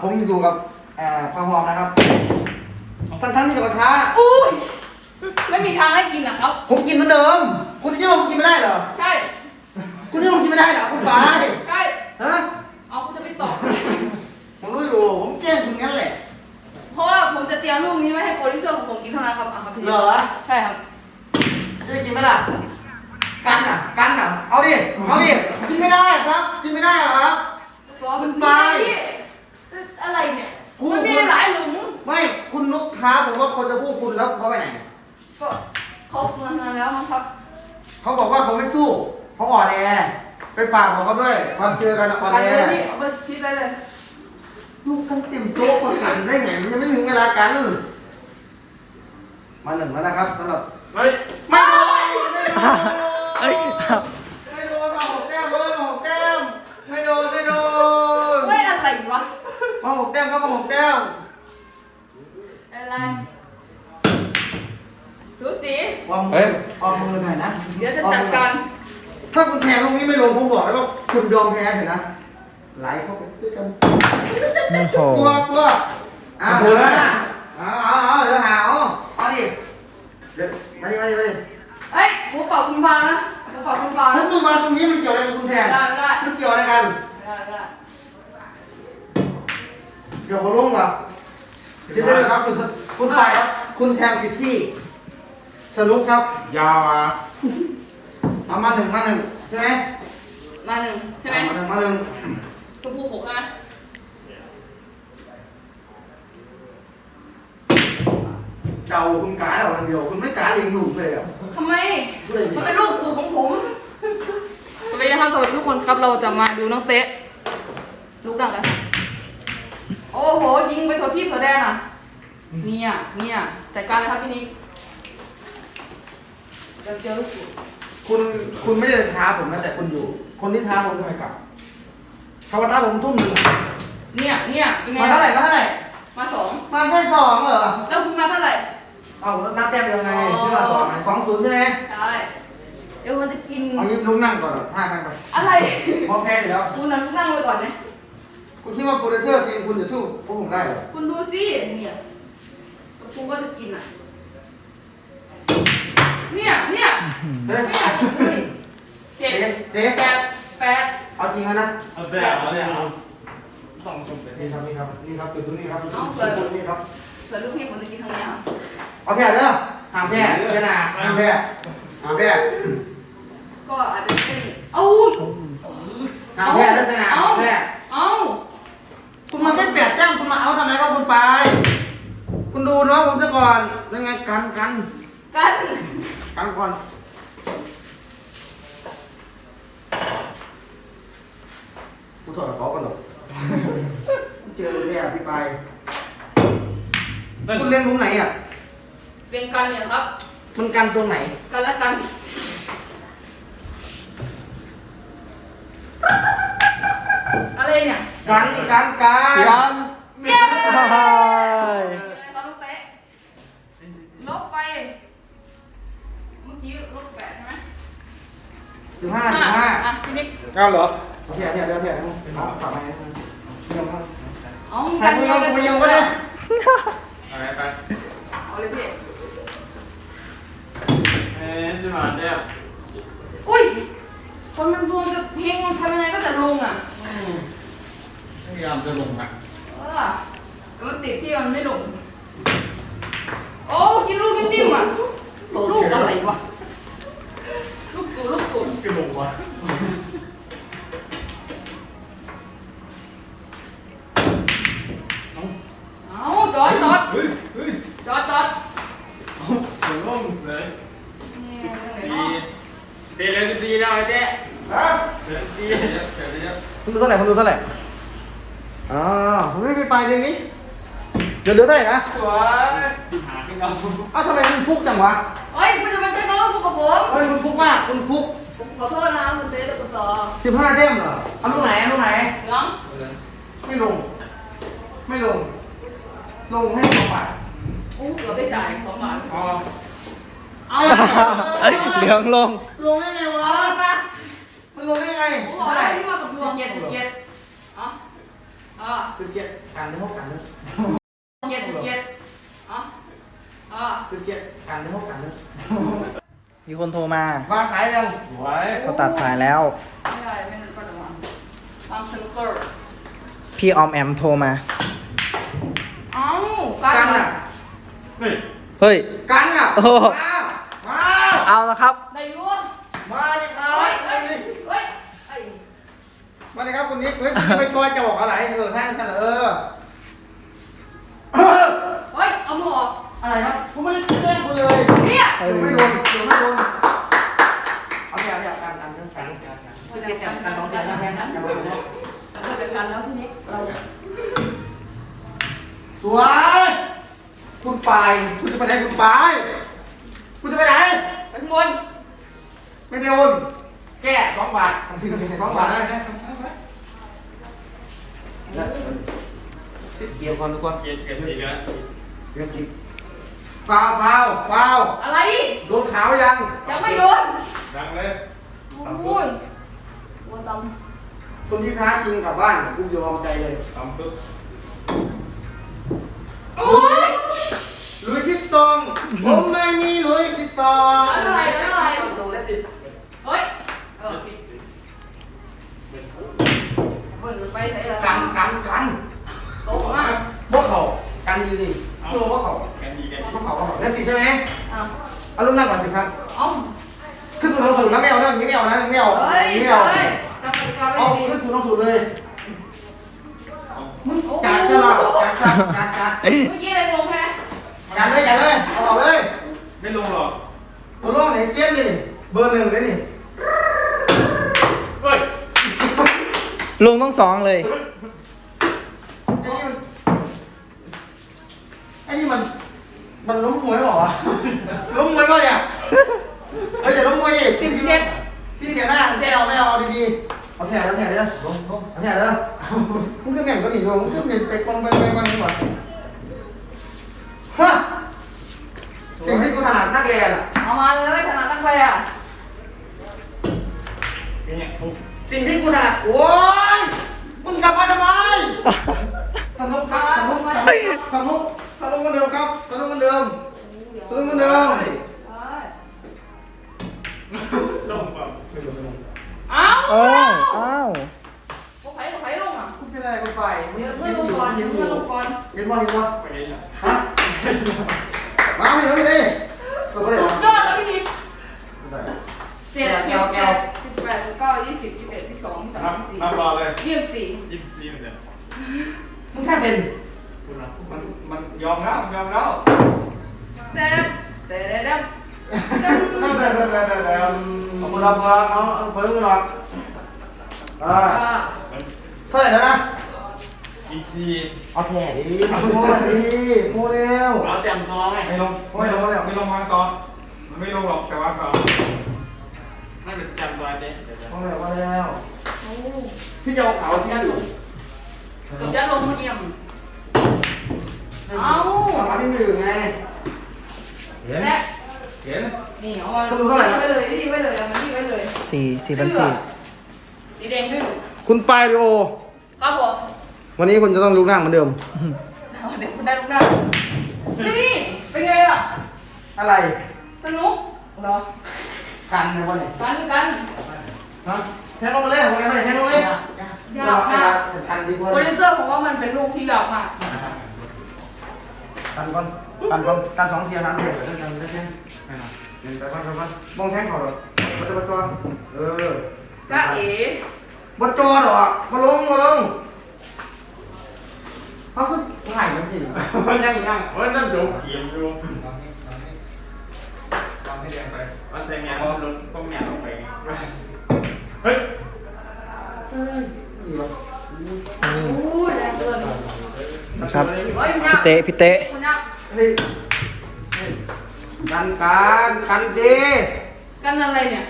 ผมอยู่กับเอ่อพระพรนะครับท่านท่านที่อยู่กับท้าอุ้ยไม่มีทางให้กินนะครับ ผมกินเหมือนเดิม คุณที่ผมกินไม่ได้เหรอ ใช่ คุณที่ผมกินไม่ได้เหรอคุณปายใช่ ฮะ เอาคุณจะไปตอบ ผมรู้อยู่ ผมแกล้งคุณงั้นแหละ เพราะว่าผมจะเตรียมลูกนี้ไว้ให้โปรดิวเซอร์ของผมกินเท่านั้นครับอะครับพี่เหรอ ใช่ครับ จะได้กินไหมล่ะ กันอะ กันอะ เอาดิ เอาดิ กินไม่ได้ครับ กินไม่ได้เหรอครับ รอคุณไปพี่ อะไรเนี่ย กู มันมีหลายหลุมไม่คุณนุกท้าผมว่าคนจะพูดคุณแล้วเขาไปไหน ก็เขามามาแล้วมั้งครับเขาบอกว่าเขาไม่สู้เขาอ่อนแอไปฝากบอกเขาด้วยความเจอกันอะอ่อนไปแอเลยพี่เอาไปชิดได้เลย ลูกกันเต็มโต๊ะประกันได้ไงมันยังไม่ถึงเวลากัน มาหนึ่งแล้วนะครับสำหรับเฮ้ย ไม่โดนไม่โดนไม่โดนมาหกแต้มเลยมาหกแต้มไม่โดนไม่โดน เฮ้ยอะไรวะ มาหก แต้มเขาก็หกแต้มอะไรสูสีวางมือวางมือหน่อยนะเดี๋ยวจะจัดการถ้าคุณแทงลูกนี้ไม่ลงผมบอกเลยว่าคุณยอมแพ้เถอะนะไหลเข้าไปด้วยกันโอ้โหกลัวกลัวเอาเดี๋ยวนะเอาเอาเอาเดี๋ยวหาเอาเอาดิเดี๋ยวมาดิมาดิมาดิเฮ้ยหมูเป่าคุณฟังนะหมูเป่าคุณฟังถ้านะมึงมาตรงนี้มันเกี่ยวอะไรกับคุณแทนไม่ได้ไม่ได้มันเกี่ยวอะไรกันไม่ได้ไม่ได้ เกี่ยวกับลุงเหรอเดี๋ยวๆครับ คุณคุณไปครับ คุณแทนผิดที่สรุปครับ ยาวอะเอามาหนึ่งมาหนึ่งใช่ไหมมาหนึ่งใช่ไหมเอามาหนึ่งมาหนึ่งชมพูหกนะเจ้าคุณกาเราคนเดียว คุณไม่กาเองหนุ่มเลยอะทำไม มันเป็นลูกสูตรของผม สวัสดีนะครับสวัสดีทุกคนครับ เราจะมาดูน้องเตะลูกดังกัน โอ้โห ยิงไปถั่วที่ถั่วแดนอะ เนี่ยเนี่ยจัดการเลยครับพี่นิกเดี๋ยวเจอลูกสูตรคุณคุณไม่ได้ท้าผมนะแต่คุณอยู่ คนที่ท้าผมทำไมกลับเขามาท้าผมทุ่มหนึ่งเนี่ยเนี่ยเป็นไงมาเท่าไหร่มาเท่าไหร่มาสองมาแค่สองเหรอแล้วคุณมาเท่าไหร่เอาแล้วนับแต้มเดียวไงอ๋อที่ว่าสองไงสองศูนย์ใช่ไหมใช่เดี๋ยวมันจะกินเอางี้ลุงนั่งก่อนห้านั่งไปอะไรพอแพ้อยู่แล้วคุณนั้นนั่งไว้ก่อนนะ คุณคิดว่าโปรดิวเซอร์ทีมคุณจะสู้พวกผมได้เหรอคุณดูสิเนี่ยกูก็จะกินอะ เนี่ยเนี่ยเฮ้ยไม่อยากจะคุยเจ็ดเซฟเซฟแปดแปดเอาจริงแล้วนะเอาแบบเอาแบบเอาสองศูนย์นี่ครับนี่ครับนี่ครับจุดตรงนี้ครับจุดเอาตเปิดรงนี้ครับเผื่อลูกพี่ผมจะกินทางนี้อะเอาแพ้เด้อห้ามแพ้เจ้าหน้าห้ามแพ้ห้ามแพ้ก็อาจจะเป็นเอ้าห้ามแพ้เด้อเจ้าหน้าเอ้าห้ามแพ้เอ้า คุณมาแค่แปดแต้มคุณมาเอาทำไมครับคุณไป คุณดูน้องผมซะก่อนยังไงกันกันกันกันก่อนกูถอดกระเป๋ากันหรอกเจอแม่พี่ไปคุณเล่นตรงไหนอะ เรียนกันเนี่ยครับ มันกันตรงไหน กันและกัน อะไรเนี่ยกันกันกันยันเย้ใช่เป็นไงครับลูกเตะลบไป เมื่อกี้ลบแปดใช่ไหมสิบห้าสิบห้าอะพี่นิกเอาเหรอโอเคโอเคโอเคเอาฝากมาให้ยังไงเอาถ่ายมือเราไปยังก็ได้อะไรไปเอาเลยพี่เอ๊ะสิมาเนี่ยอุ้ยคนมันดวงจะเพลงมันทำยังไงก็จะลงอะ พยายามจะลงอะเออแต่มันติดที่มันไม่ลง โอ้กินลูกนิ่มๆอะ ลูกอะไรวะ ลูกตูลูกตู จะลงวะ คุณดูเท่าไหร่คุณดูเท่าไหร่อ๋อผมไม่ไปไปเรื่องนี้เดี๋ยวเหลือเท่าไหร่นะสวยหาขึ้นเราอ้าวทำไมคุณฟุกจังวะเฮ้ยคุณจะมาใช้คำว่าพวกกับผมเฮ้ยคุณฟุกมากคุณฟุกผมขอโทษนะคุณเต้และคุณต่อสิบห้าเด้มเหรอเอาลูกไหนเอาลูกไหนเหลืองไม่ลง ไม่ลง ลงให้สองบาทอู้เกือบได้จ่ายสองบาทอ๋อเอาเหลืองลง ลงได้ไงวะ เอามามันลงได้ไงผมบอกแล้วที่มากับดวงเจ็ดสิบเจ็ดอเออะคือเกียร์กันในห้องกันเลยเกียร์เกียร์อะอะคือเกียร์กันในห้องกันเลยมีคนโทรมาวางสายยังไว้เขาตัดสายแล้ว ไม่ได้ไม่ได้ก็จะวางวางสนุกเกอร์พี่ออมแอมโทรมา เอ้ากักันนอะเฮ้ยเฮ้ย กันอะโอ้ มามาเอาละครับ ได้รู้มาดิครั เฮ้ บ ยเฮ้ยเฮ้ยไอ้ มาดิครับคุณนิกเฮ้ยไปจอยจะบอกอะไรเออท่านท่านเออเฮ้ย เอามือออก อะไรครับผมไม่ได้แกล้งคุณเลยเนี่ยเอเดี๋ยวอไม่โดนเดี๋ยวไม่โดนเอาแค่เอาแค่กันกันกันกันกันกันเกียร์กันกันน้องเกียร์กันกันกันเราจัดการแล้วพี่นิกเราสวยคุณปายคุณจะไปไหนคุณปายคุณจะไปไหน เป็นบนไม่โดนแก้สองบาททำถึงถึงสองบาทได้ไหมสิบ เกียร์ก่อนดีกว่าเกียร์เกียร์สี่แล้วเกียร์สิบฟาวฟาวฟาวอะไร โดนขาวยัง ยังไม่โดนดังเลยโอ้ยวัวตคนที่ท้าชิงกลับบ้านกูยอมใจเลยตำซุปำโอ้ยลุยทิสตองผมไม่มีลุยทิสตองอะไรอะไรตรงและสิบเฮ้ยเออเบิ่นไปไหนล่ะกันกันกัน โตมากพวกเขากันยืนนี่โลพวกเขาแคนดีแคนพวดีกเขาและสิใช่ไหมอะเอารุ่นนั่งก่อนสิครับเอ้าขึ้นสู่น้องสูตรแล้วไม่เอานะไม่เอานะไม่เอาเฮ้ยไม่เอายจำกติกาไว้เอาขึ้นสู่น้องสูตรเลยมึงจัดจะหรอจัดจัดจัดจัดเมื่อกี้อะไรลงแพ้จัดเลยจัดเลยเอาเอเลยไม่ลงหรอกตัวลงไหนเซียนนี่เบอร์หนึ่งเลยนี่เฮ้ยลงต้องสองเลย มันมันล้มมวยเหรอวะ ล้มมวยป่ะเนี่ยเฮ้ยอย่าล้มมวยดิสิบเจ็ด พี่เสียหน้าไม่เอาไม่เอาเอาดีๆเอาแถวเอาแถวเด้อเอาแถวเด้อมึงขึ้นแข่งก็หนีโยมึงขึ้นไปไปคนไปไปไปดีกว่าฮะสิ่งที่กูถนัดนักเรียนอะเอามาเลยถนัดนักไปอะเป็นไงทุบสิ่งที่กูถนัดโอ้ยมึงกลับมาทำไมสนุกครับสนุกสนุกสนุก สนุกเหมือนเดิมครับสนุกเหมือนเดิมสนุกเหมือนเดิมลงเปล่าเอ้าเอ้าวอ้าวพวกไผ่กับไผ่ลงอะคุณเป็นอะไรคุณไปเดี๋ยวเมื่อลงก่อนเดี๋ยวเมื่อลงก่อนเห็นว่าเห็นว่าไปเห็นเหรอฮะมาไม่รู้เลยเปิดประเดี๋ยวสุดยอดแล้วพี่นิดเจ็ดสิบแปดสิบแปดสิบเก้ายี่สิบยี่สิบเอ็ดยี่สิบสองยี่สิบนัสาบมสี่นับรอเลยยี่สิบสี่ยี่สิบสี่เหมือนเดิมมึงแค่เป็นคุณนะ มันมันยอมแล้วยอมแล้วเด็บเด็บเด็บเด็บแล้วแล้วแล้วแล้วแล้วเอามือรับมือรับเอาเอาเปิดมือรับอ่าอ่าเท่าไหร่แล้วนะอีกสี่เอาแผ่ดิโม่ดิโม่เร็วเอาแจ่มทองไงไม่ลงไม่ลงไม่ลงวางก่อนมันไม่ลงหรอกแต่วางกอนไม่เป็นจำตัวเด็โม่เร็วมาแล้วพี่จะเอาขาที่อยู่เกือบจะลงมาเยี่ยมเอาเอาขาวที่หนึ่งไงเห็นและเห็น นี่เอามานี่ไว้เลยนี่ไว้เลยเอามานี่ไว้เลยสี่สี่พันสี่สีแดงดื้อคุณปายดิโอ ครับผมวันนี้คุณจะต้องลุกนั่งเหมือนเดิมเดี๋ยวคุณได้ลูกหน้านี่เป็นไงล่ะอะไร สนุกเหรอกันในวันนี้กันกันฮะแทนลงมาเลยของแกเลยแทนลงเลยยากมาก กันดีกว่าโปรดิวเซอร์ผมว่ามันเป็นลูกที่ยากมาก กันก่อนกันก่อนกันสองเทียร์สามเทียร์เดี๋ยวกันได้แค่ไหมเดินไปก่อนไปก่อนมองแทงก่อนเลยบัตรบัตรจอเออจ้าเอ๋บัตรจอหรอมาลงมาลงเขาคือถ่ายมันสิมันยังยังเฮ้ยนั่นโดนเขียนอยู่ทำให้แดงไปวันใส่แมวรถต้องแมวลงไปเฮ้ยเฮ้ยนี่วะ โอ้ยแรงเกิน นะครับเฮ้ยมันยากพี่เตะพี่เตะมันยากนี่กันกันกันดีกันอะไรเนี่ย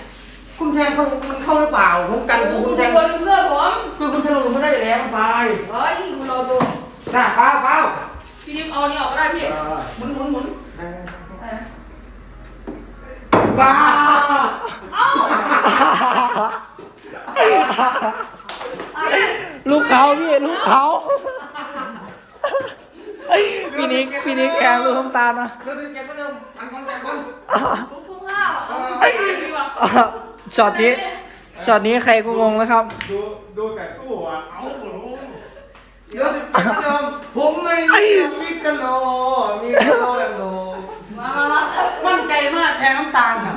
คุณแทงเขามันเข้าหรือเปล่าผมกันโอ้คุคุณณแทเป็นงโปรดิวเซอร์ผมคือคุณแทงลงไม่ได้แล้วไปเฮ้ยคุณรอดูน่ะเปล่าเปล่าพี่นิกเอานี่ออกก็ได้พี่หมุนหมุนหมุนเออเปล่าเอ้าลูกเขาพี่ลูกเขา เนิกพี่นิกแข่งลูกน้ำตาลนะเหลือสิบเจ็ดเหมือนเดิมกันก่อนกันก่อนลูกทุ่งห้าเหรอเอาไม่ดีกว่าช็อตนี้ช็อตนี้ใครก็งงแล้วครับ ดูดูแต่ตู้อะเอ้าโหเหลือสิบเจ็ดเหมือนเดิมผมไม่มีมีกะโลมีกะโลแอนโลมามามามั่นใจมากแทนน้ำตาลอะ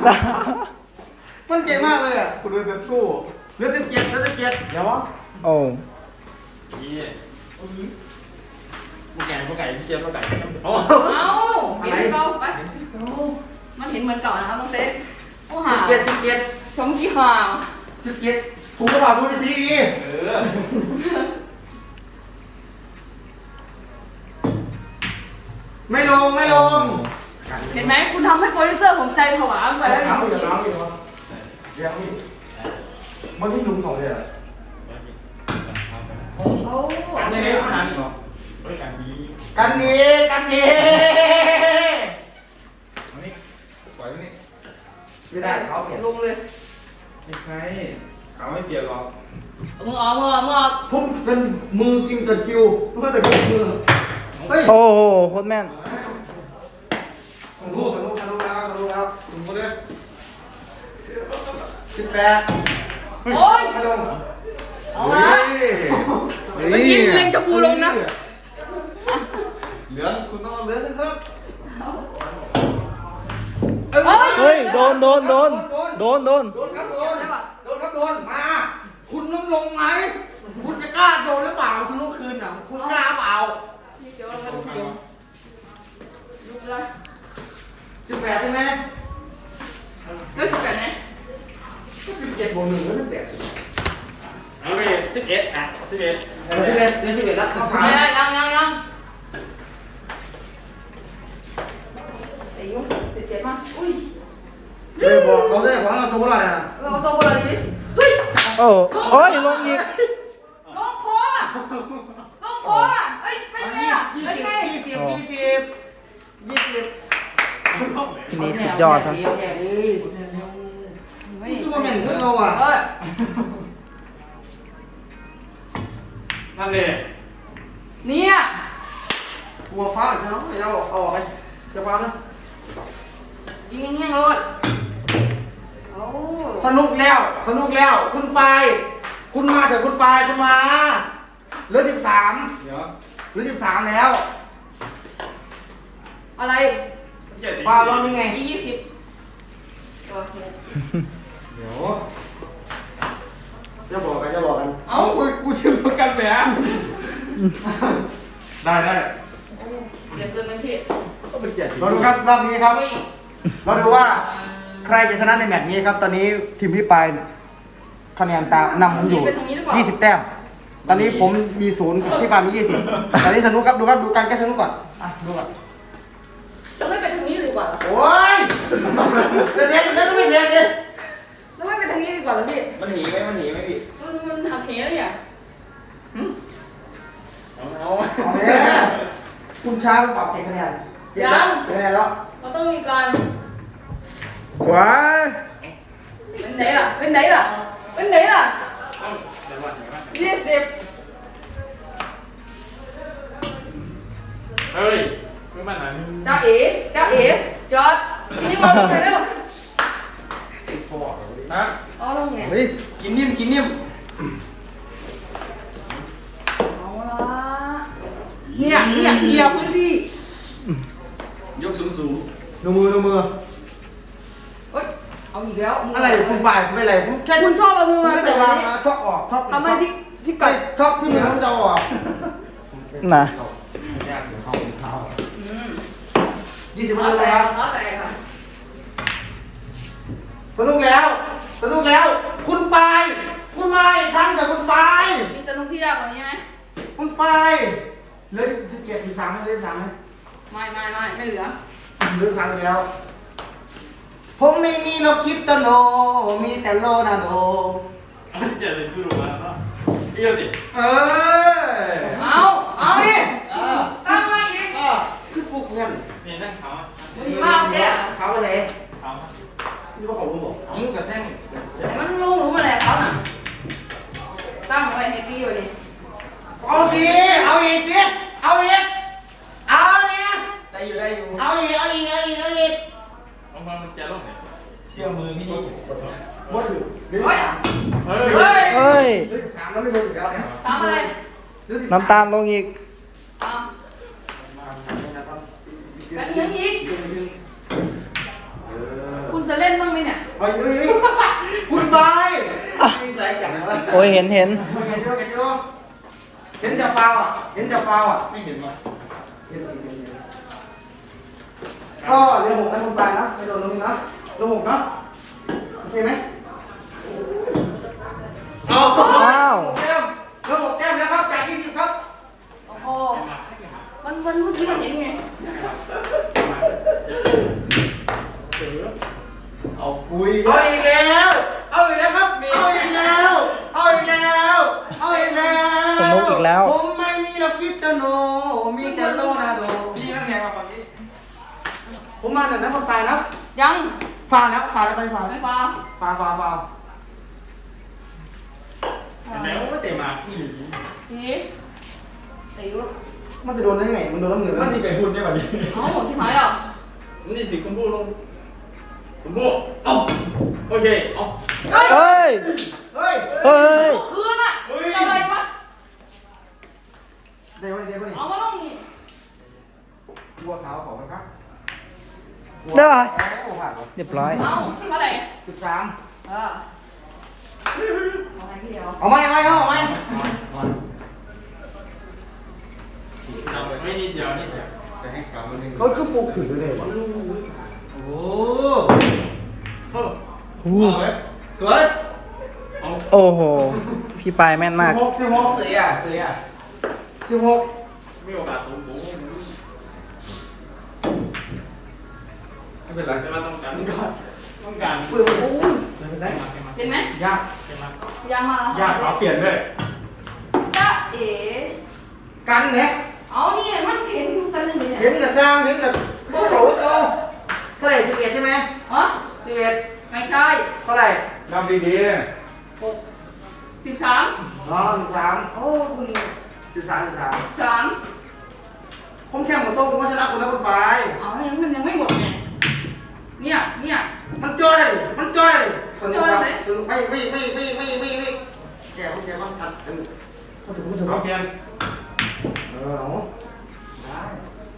มั่นใจมากเลยอะคุณดูแต่ตู้เหลือสิบเจ็ดเหลือสิบเจ็ดเดี๋ยววะโอ้ยี่ พวกไก่พวกไก่พี่เจี๊ยบพวกไก่โอ้เอาเห็นเก่าไปมันเห็นเหมือนเก่านะครับน้องเต๊โอ้ห่าสิบเจ็ดสิบเจ็ดชมกี่ห่าสิบเจ็ดถูกกระเป๋าดูดิสิดีเออไม่ลงไม่ลงเห็นไหมคุณทำให้โปรดิวเซอร์ผมใจผวาไปแล้วน้ำอยู่น้ำอยู่เดี๋ยวนี่มันที่ลุงของเลยอะโอ้กันในนี้ขนาดนี้หรอไม่ กันดีกันนี้กันนี้นี่ปล่อยไว้นี่ไม่ได้เขาเปลี่ยนลงเลยไม่ใช่เขาไม่เปลี่ยนหรอกมือออกมือออกมือออกผมเป็นมือกินกับคิวเมื่อแต่คิวมือเฮ้ยโอ้โหโคตรแม่นลูกลูกลูกแล้วลูกแล้วลุงก็เลยสิบแปดโอ้ยไม่ลงเอาละเมื่อกี้เล็งจะพูลงนะ เหลือคุณต้องเหลือนึงครับเฮ้ยโดนโดนโดนโดนโดนโดนครับโดนได้ปะโดนครับโดนมา คุณต้องลงไหมคุณจะกล้าโดนหรือเปล่าคุณต้องคืนอะคุณกล้าเปล่าเดี๋ยวเรามาดูเดี๋ยวลุกเลยสิบแปดใช่ไหมเฮ้ยสิบแปดไหมสิบเจ็ดบวกหนึ่งก็สิบแปดเอาไปสิบเอ็ดอะสิบเอ็ดเดี๋ยวสิบเอ็ดเดี๋ยวสิบเอ็ดแล้วก็ไม่ผ่านได้ยังยังยังไอ้ยุ่งสิบเจ็ดมาอุ้ย เลยบอกเขาเลยบอกเราตัวอะไรนะเออเอาตัวบอลเลยดิเฮ้ยโอ้โอ้ยลงอีกลงโค้งอะลงโค้งอะเอ้ยเป็นไงอะยี่เป็นสิบไงยี่สิบยี่สิบยี่สิบพี่นิกสุดยอดครับเดี๋ยวแกนี่ไม่คือว่าแม่นเพื่อนเราอะเออนั่นเลยเนี่ยกลัวฟ้าใช่ไหมเอาเอาออกไปจะฟ้านะยิงเงี้ยงๆรถโอ้ สนุกแล้วสนุกแล้ว คุณไป คุณมาเถอะคุณไปคุณมาเหลือสิบสามเดี๋ยวเหลือสิบสามแล้วอะไรฟ้ารอบนี้ไงยี่ยี่สิบเออเดี๋ยวจะบอกกันจะบอกกัน เอ้ากูกูชิมประกันแหมได้ได้เดี๋ยวเกินไปพี่ก็เป็นเกียรติเราดูครับรอบนี้ครับเฮ้ยเราดูว่า ใครจะชนะในแมตช์นี้ครับ ตอนนี้ทีมพี่ปายคะแนนตามนำผมอยู่ 20 แต้ม ตอนนี้ผมมีศูนย์พี่ปายมี 20 ตอนนี้สนุกครับดูครับดูการแก้สนุกก่อนอะดูก่อนแล้วไม่ไปทางนี้ดีกว่าเหรอโอ้ยเด็ดๆแล้วก็ไม่เด็ดเลยแล้วไม่ไปทางนี้ดีกว่าเหรอพี่มันหนีไหมมันหนีไหมพี่มันมันหักเหเลยอะเอาเอาเอาเนี่ยคุณช้างปรับเก็บคะแนนเก็บแล้วเก็บคะแนนแล้วมันต้องมีการ ขวาเป็นไหนล่ะเป็นไหนล่ะเป็นไหนล่ะเดี๋ยวก่อนเดี๋ยวก่อนยี่สิบเฮ้ย เอาอีกแล้วมึงอะไรคุณปายไม่อะไรผมแค่คุณชอบเอามือผมมาไม่แบได้บวางนี้มาชอบออกชอบทำให้ที่ที่กักัดดชอบที่มือมันจะออกน่ะอืมยี่สิบเอานาทีแต่แล้วเอาแต่ค่ะสนุกแล้ว สนุกแล้ว คุณไป คุณมาอีกครั้งแต่คุณไป มีสนุกที่ยากกว่านี้ไหมคุณไปเหลือสิบเจ็ดสิบสามไหมเหลือสิบสามไหมไม่ไม่ไม่ไม่เหลือเหลือสิบสามแล้ว ผมไม่มีโลคิดโตโน มีแต่โลนาโด อย่าเลยสู้มาเนาะเอี้ยวดิเออเอาเอาดิตั้งมาอีกคือฟุกเงินนี่นั่งเขามีมากแค่เขาอะไรเขานี่ว่าเขาลุงบอกเอากระแท่งแต่มันลงรู้มาแล้วเขาน่ะตั้งไว้ในที่ไว้นี่เอาสิเอาอีกสิเอาอีกเอาเนี่ยเชื่อมือพี่นี่บ่ถือเดี๋ยวเฮ้ยเฮ้ยเฮ้ยเฮ้ยเดี๋ยวสามแล้วไม่ลงอีกแล้วตามอะไรเดี๋ยวสิบสมน้ำตาลลงอีกตามกันยังอีกเออคุณจะเล่นบ้างไหมเนี่ยเฮ้ยเฮ้ยเฮ้ยคุณไปมีสายจับนะวะโอ้ยเห็นเห็นเห็นเยอะเห็นเยอะเห็นแต่ฟาวอะเห็นแต่ฟาวอะไม่เห็นว่ะ เห็นเห็นเห็นเห็น ก็เรือหกให้คุณไปนะไม่โดนตรงนี้นะเรือหกนะโอเคไหมเอาอ้าวหกแต้มเรือหกแต้มแล้วครับจากยี่สิบครับโอ้โหมันมันเมื่อกี้มันเห็นไงเอาคุยเอาอีกแล้ว เอาอีกแล้วครับเอาอีกแล้ว เอาอีกแล้ว เอาอีกแล้วสนุกอีกแล้ว ผมไม่มีหรอกคิดแต่โน มีแต่โลนาโด พี่นั่งไงมาฝั่งนี้ ผมมาแต่นั้นคนตายนะยังฟาแล้วฟาแล้วตอนนี้ฟาไม่แล้วเปล่าฟาฟาฟาแล้วไม่เตะมาพี่หลีทีตีวมันจะโดนได้ไงมันโดนน้ำเหนือมันที่ไปหุ่นได้แบบนี้เอ้าที่หายอะมันนี่ถึงสมบูรณ์ลงสมบูรณ์เอาโอเคเอาเฮ้ยเฮ้ย เฮ้ยเฮ้ยคืนอะจะอะไรปะเดี๋ยวเดี๋ยวเดี๋ยวเอามาลงนี่ วัวขาวขอไหมครับ ได้ปะโอ้ผ่านเรียบร้อย เอาเท่าไหร่สิบสามเออเอาไงทีเดียวเอาไหมเอาไหมเอาไหมเราไม่นิดเดียวนิดเดียวแต่ให้กลับมาหนึ่งเขาคือฟุกถือเลยวะโอ้หูสวยเอาโอ้โห พี่ปายแม่นมากสิบหกสิบหกเสียเสียสิบหกไม่โอกาสสม เป็นไรแต่ว่าต้องการต้องการปืนโอ้ยมันได้เห็นไหมยากยังมาญาติขอเปลี่ยนด้วยจ้าเอ๋กันเนี่ยเอานี่มันเห็นกันเลยเนี่ยเห็นกับสร้างเห็นกับโอ้โหเอาเท่าไหร่สิบเอ็ดใช่ไหมอ๋อสิบเอ็ดไม่ใช่เท่าไหร่นับดีหกสิบสามอ๋อสิบสามโอ้คุณสิบสามสิบสามสามผมแข่งหมดโต๊ะผมก็ชนะคุณแล้วคุณไปเอายังมันยังไม่หมดไง เนี่ยเนี่ยมันจ้อเลยมันจ้อเลยสนุกครับจ้อเลยสนุกไม่ไม่ไม่ไม่ไม่ไม่ไม่แกคุณแกต้องทันเออเขาถึงเขาถึงๆขอเปลี่ยนเออเอาได้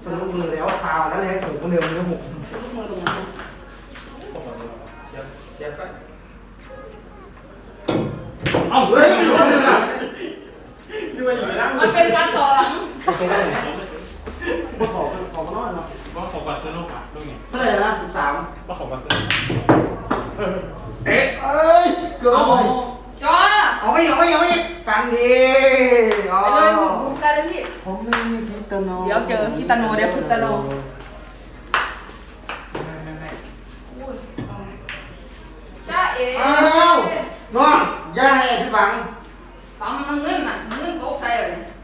สนุกมือแล้วฟาวแล้วเลยสนุกคนเดียวมันจะหกลูกมือตรงนั้นเสียบเสียบไปเอ้าเฮ้ยดูว่าหนึ่งอะด้วยอยู่แล้วมันเป็นการต่อหลังโอเคได้มาขอขอมาหน่อยเนาะ ว่าของบัตรสนุกอะตรงนี้เท่าไหร่นะสิบสามว่าของบัตรสนุกเอ๊ะเอ้ยเกือบไปจ้าเอาไม่เอาไม่เอาไม่กันดีอ๋อไปเลยบุกกันเลยพี่ผมไม่มีคิตาโนเดี๋ยวเจอคิตาโนเดี๋ยวคิตาโนจ้าเอ๋อ้าวน้องอย่าให้พี่บังปั๊มมันเงินน่ะเงินตกใส่เลย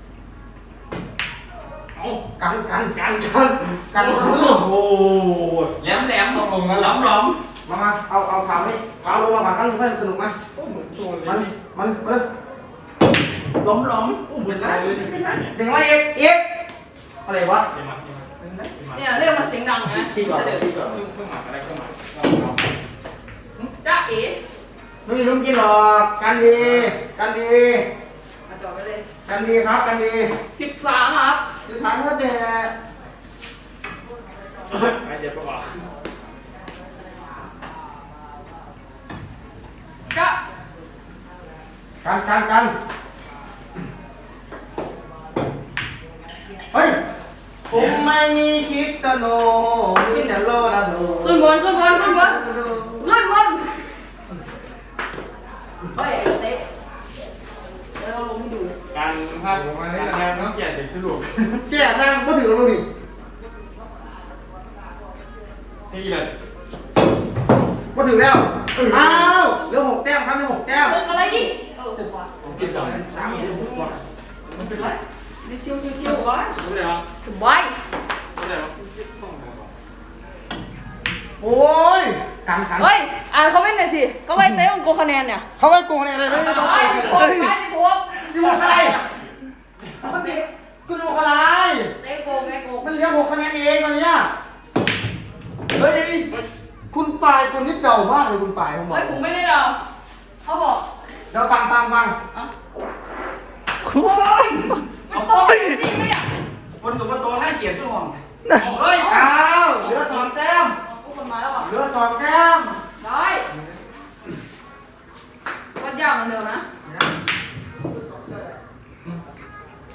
เอากันกันกันกันกันคนอื่นโอ้แหลมแหลมตรงลงกันล้อมล้อมมามาเอาเอาถามนี่เอาลงมาผ่านกันเพื่อนสนุกไหมโอ้เหมือนตัวเลมันยมันมาเลยล้อมล้อมโอ้เหมือนไรเลยนี่เป็นไรเด็กมาเอกเอกอะไรวะเดี๋ยวมาเดี๋ยวมาเนี่ยเรียกมันเสียงดังไงที่ก่อนจะเดือดที่ก่อนเครื่องเครื่องหมายอะไรเครื่องหมายเราจ้าเอ๋ไม่มีลุงกินหรอกกันดีกันดีมาจอดไปเลยกันดีครับกันดีสิบสามครับ สื่อสารก็แต่ไอเดียประวัติจ้ากันกันกันเฮ้ย ผมไม่มีคิดตโนมีแต่โลนาโดขึ้นบนขึ้นบนขึ้นบนขึ้นบนเฮ้ยเตะแล้วเราลงให้ดู การภาพการงานต้องเกียรติสรุปแก่สร้างก็ถือเราดิที่เลยก็ถึงแล้วอ้าวเหลือหกแต้มครับเหลือหกแต้มเลิกอะไรดิเออหกว่ะปิดก่อนสามเหลือหกกว่ามันเป็นไรนี่ชิวชิวชิวรู้ได้ปะสบายรู้ได้ปะโอ้ยกันกันเฮ้ยอ่านคอมเมนต์หน่อยสิก็ไปเตะของโกคะแนนเนี่ยเขาไว้โกงเนี่ยอะไรไม่ได้ต้องไปสิบหกไปสิบหก สิบหกอะไร มันติดคุณหกอะไร เตะโกงไงโกงมันเหลือหกคะแนนเองตอนเนี้ยเฮ้ย คุณปายคนนี้เดามากเลยคุณปายผมบอกเฮ้ยผมไม่ได้เดาเขาบอกเดี๋ยวฟังฟังฟังอะโอ้ยมันโตจริงไหมเนี่ยคนกับว่าโตให้เขียนทุกห้องเฮ้ยอ้าวเหลือสองแต้มกูคนมาแล้วอะเหลือสองแต้มได้วัดยาวเหมือนเดิมนะ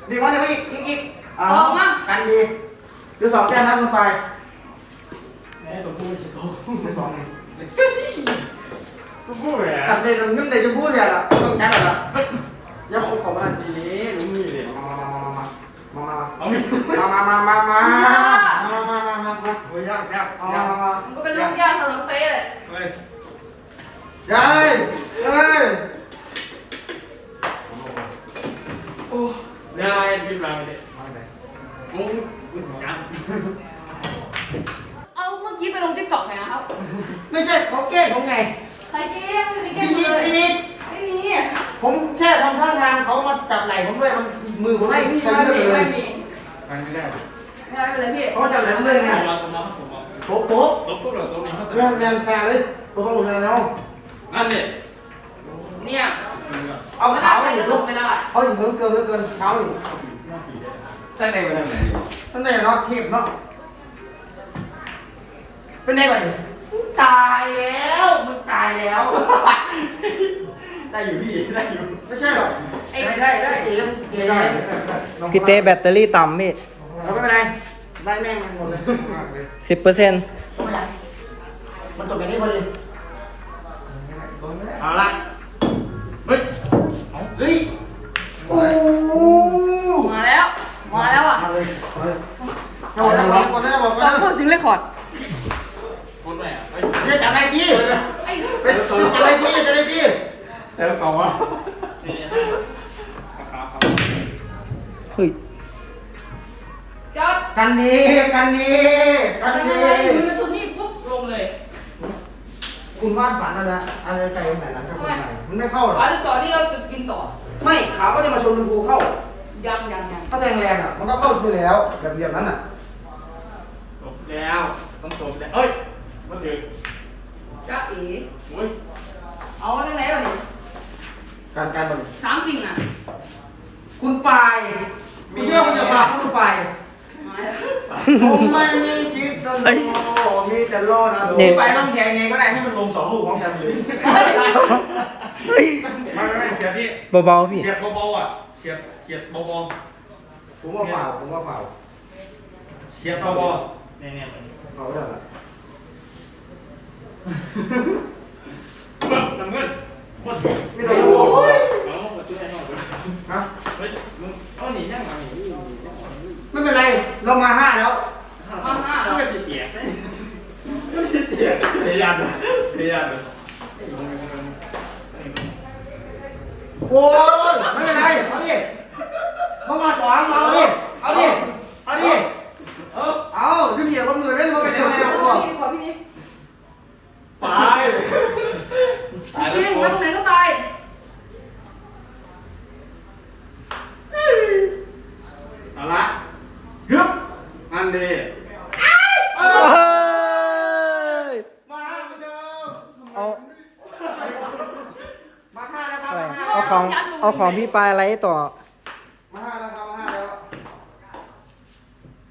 ดีว่าจะไม่อีกอีกอีกเาลองมากันดีเหลือสองแต้มนะคุณปายแม่สมบูรณ์จะโตเหลือสองไงสมบูรณ์เลยกัดเลยนึ่งเลยจะพูดเนี่ยล่ะต้องกันเหรออย่าคบของมันทีนี้ลุงมีเลยมามามามาเอามีมามามามามามามามามามาโอ้ยยากยากมายากมามามันก็เป็นลูกยากสำหรับเต้เลยเฮ้ยยายยายโยายพิมพ์เราเลยลุงลุงจังเอาเมื่อกี้ไปลงทิกตอกไหนนะครับ ไม่ใช่เขาแก้เขาไงใครเก้งไม่ได้เก้พี่งนิดเลยพี่นิดไม่มีผมแค่ทำท่าทางเขามาจับไหล่ผมด้วยมันมือผมไม่มีใช้ไม่เยอะมีเลไม่ยมีไปไม่ได้ไม่ได้ไปเลยพี่เขาจับไหล่ผมด้วยไงผมมาผมมาผมมาโป๊ะโป๊ะลบปุ๊บเหรอตัวนี้เขาเรียนเรียนแปลเลยตัวต้องหมดเลยแล้วนั่นเนี่ยเนี่ย เอาไม่ขาได้ไปไปอีจะกลลูงกไม่ได้เขาอีกเพิ่มเกินเหลือเกินเท้าอีกใส่ในวันไหนตั้งแต่เนาะเทปเนาะเป็นไงบ้างตายแล้วมึงตายแล้ว ได้อยู่พี่ได้อยู่ไม่ใช่หรอกไอ้ได้ได้ได้เสียงเกยได้พี่เต้แบตเตอรี่ต่ำพี่เราไม่เป็นไรได้แม่งมันหมดเลยสิบเปอร์เซ็นต์มันจบอย่างนี้พอดีเอาละเฮ้ย เฮ้ยโอ้มาแล้ว มาแล้วอะมาเลยมาเลยถ้าวันนั้นวันนั้นบอกว่าตะโกนซิงเลคคอร์ดคนไหนอะไปจับได้ดีไปจับได้ดีจับได้ดีแล้วเก่อวะเฮ้ยกันนี้กันนี้กันนี้ คุณวาดฝันอะไรอะไรใจมันไหนนั้นกับคนไหนมันไม่เข้าหรอกขาจะจอดนี่เราจะกินต่อ ไม่ขาก็จะมาชนคุณครูเข้า ยังยังยังถ้าแรงแรงอะ มันก็เข้าคือแล้วแบบแบบนั้นอะ จบแล้วต้องจบแล้วเฮ้ยมาถึงจ้าเอ๋โอ้ยเอาเรื่องไหนบ้างการการมันสามสิ่งอะ คุณปายมีเรื่องมันจะฝากคุณปายมาแล้ว ผมไม่มีคิดจะโลมีแต่โลนะนี่ไปต้องแทงไงก็ได้ให้มันลงสองลูกพร้อมกันเลยเฮ้ยไม่ไม่ไม่เสียบพี่เบาๆพี่ เสียบเบาๆอะเสียบเสียบเบาผมว่าฝ่าผมว่าฝ่าๆเสียบเบาๆเนี่ยเนี่ยเอาเรื่องละเบิ้งน้ำเงินโคตรถึงไม่โดนโอ้ยเอามาช่วยให้หน่อยนะเฮ้ยมึงเอาหนีนั่งมาหนีไม่เป็นไร เรามาห้าแล้วมาห้าต้แล้องวไปสีเปียกไม่ใช่เปียกเสียยันเสียยันโอ้ยไม่เป็นไรเอาดิเขามาสองเอาดิเอาดิเอาดิเอาพี่เหนียคนมือเล่นเขาไปเจอแนวพี่บอกดีกว่าพี่นิดตายตายจริงโคแล้วตรงไหนก็ตายเอาละ ฮึบนั่นดีเอเฮ้อยมาห้าเหมือนเดิมเอามาห้าแล้วครับอะไรมาห้าเอาของเอาของพี่ปายอะไรต่อ มาห้าแล้วครับมาห้าแล้ว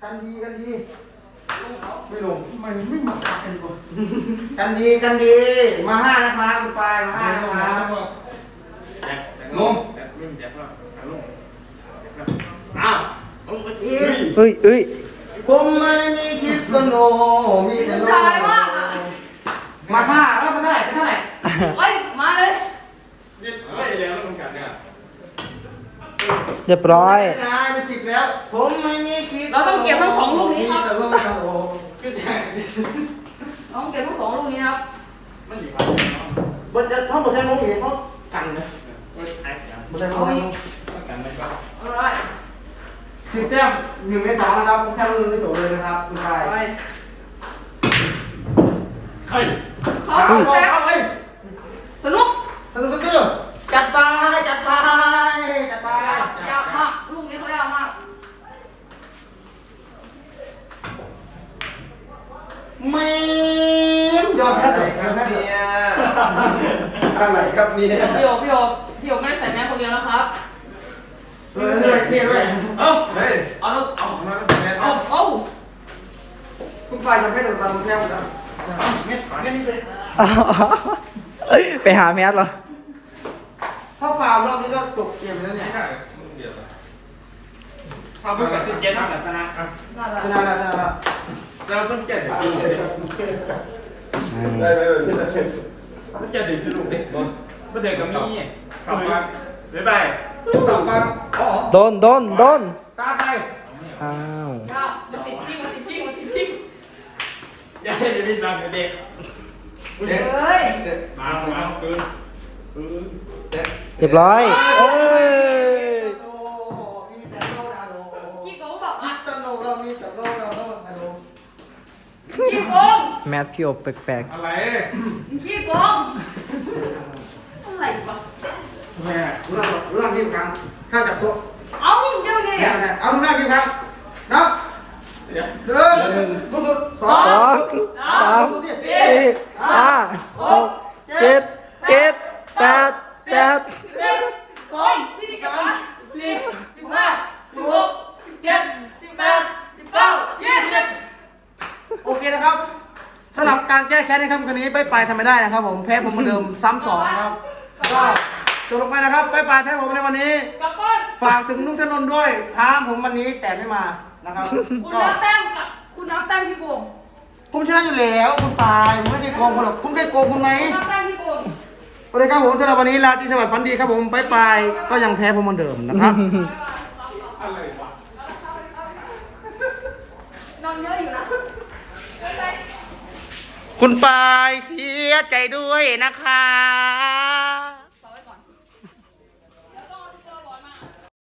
กันดีกันดี ไม่ลงทำไมไม่มากันก่อนกันดีกันดี มาห้านะครับคุณปายมาห้านะครับลงแจ็คลงแจ็คแล้วลงอ้าวลงไปอีกเฮ้ยเอ้ยผมไม่มีคิดสโนมีแต่โนตายมากอะมาห้าแล้วมาเท่าไหร่เท่าไหร่เอ้ยมาเลยเฮ้ยแล้วลงกันเนี่ยเรียบร้อยนายเป็นสิบแล้ว ผมไม่มีคิดเราต้องเก็บทั้งสองลูกนี้ครับมีแต่โลกโอ้ขึ้นแทงสิน้องเก็บทั้งสองลูกนี้นะครับมันสีฟ้าเนาะบนจะทั้งหมดแทงลงอย่างเขากันนะเฮ้ยไอ้ยังบนแทงลงต้องกันไหมครับเอาเลย สิบแต้มหนึ่งในสองนะครับผมแค่ลงในตัวเลยนะครับคุณชายไปเฮ้ยเขาเอาสุดเอาแล้วเอาไปสนุกสนุกสนุกจัดไปจัดไปจัดไปยาวมากลูกนี้เขายาวมากไม่ยอมแพ้เลยครับเนี่ยอะไรครับเนี่ยพี่โอพี่โอพี่โอไม่ได้ใส่แมสคนเดียวแล้วครับ เออด้วยเท่ด้วยเอ้าเฮ้ยเอาแล้วเอาเอามาแล้วใส่แมสเอาโอ้คุณฝ่ายจะไม่ถึงตามแพ้หมดแล้วเม็ดเม็ดนี่สิไปหาแมสเหรอถ้าฟาวรอบนี้ก็จบเกมแล้วเนี่ยไม่ได้มึงเดี๋ยวทำเพื่อกับสิบเจ็ดเท่ากับชนะน่ารักชนะแล้วชนะแล้วเราต้องเจ็ดได้ไหมแบบนี้ต้งเจ็ดถึงสนุกดิโดนประเดี๋ยวกับมี่สับมาบ๊ายบาย สองกันอ๋อโดนโดนโดนตาใครอ้าวก้าวมันติดชิ่งมันติดชิ่งมันติดชิ่งอย่าให้เดวิดบังกับเด็กเฮ้ยมามาเกินเรียบร้อยเอ้ยโอ้มีแต่โลดาโลขี้โกงบอกอะตโลเรามีแต่โลเราโลฮัลโหลขี้โกงแมสพี่โอแปลกอะไรขี้โกงอะไรวะ แม่รู้เรื่งรู้เรื่งที่กลางข้าจับโต๊ะเอ้าเดี๋ยวนี้เนี่ยเลยอาลูกหน้ากินครับนับเดี๋ยวหนึ่งทุกสุดสอๆสองสามสี่ห้าหกเจ็ดเจ็ดแปดแปดสิบสองพี่ดิกลับมสี่สิบห้าสิบหกสิบเจ็ดสิบแปดสิบเก้ายี่สิบโอเคนะครับสำหรับการแก้แค้นในค่ำคืนนี้ไปไปทำไม่ได้นะครับผมแพ้ผมเหมือนเดิมซ้ำสองครับก็ จบลงไปนะครับไปไปแพ้ผมในวันนี้กลับบ้านฝากถึงลุงธนนท์ด้วยท้าผมวันนี้แต่ไม่มานะครับ คุณก็นับแต้มกับคุณนับแต้มที่โกงผมชนะอยู่แล้วคุณตายผมไม่ได้โกงคุณหรอกคุณได้โกงคุณไหมคุณนับแต้มที่โกงโอเคครับผมสำหรับวันนี้ลาตรีสวัสดิ์ฝันดีครับผมไปไปก็ยังแพ้ผมเหมือนเดิมนะครับอะไรวะนอนเยอะอยู่นะไม่เป็นไร คุณปายเสียใจด้วยนะคะ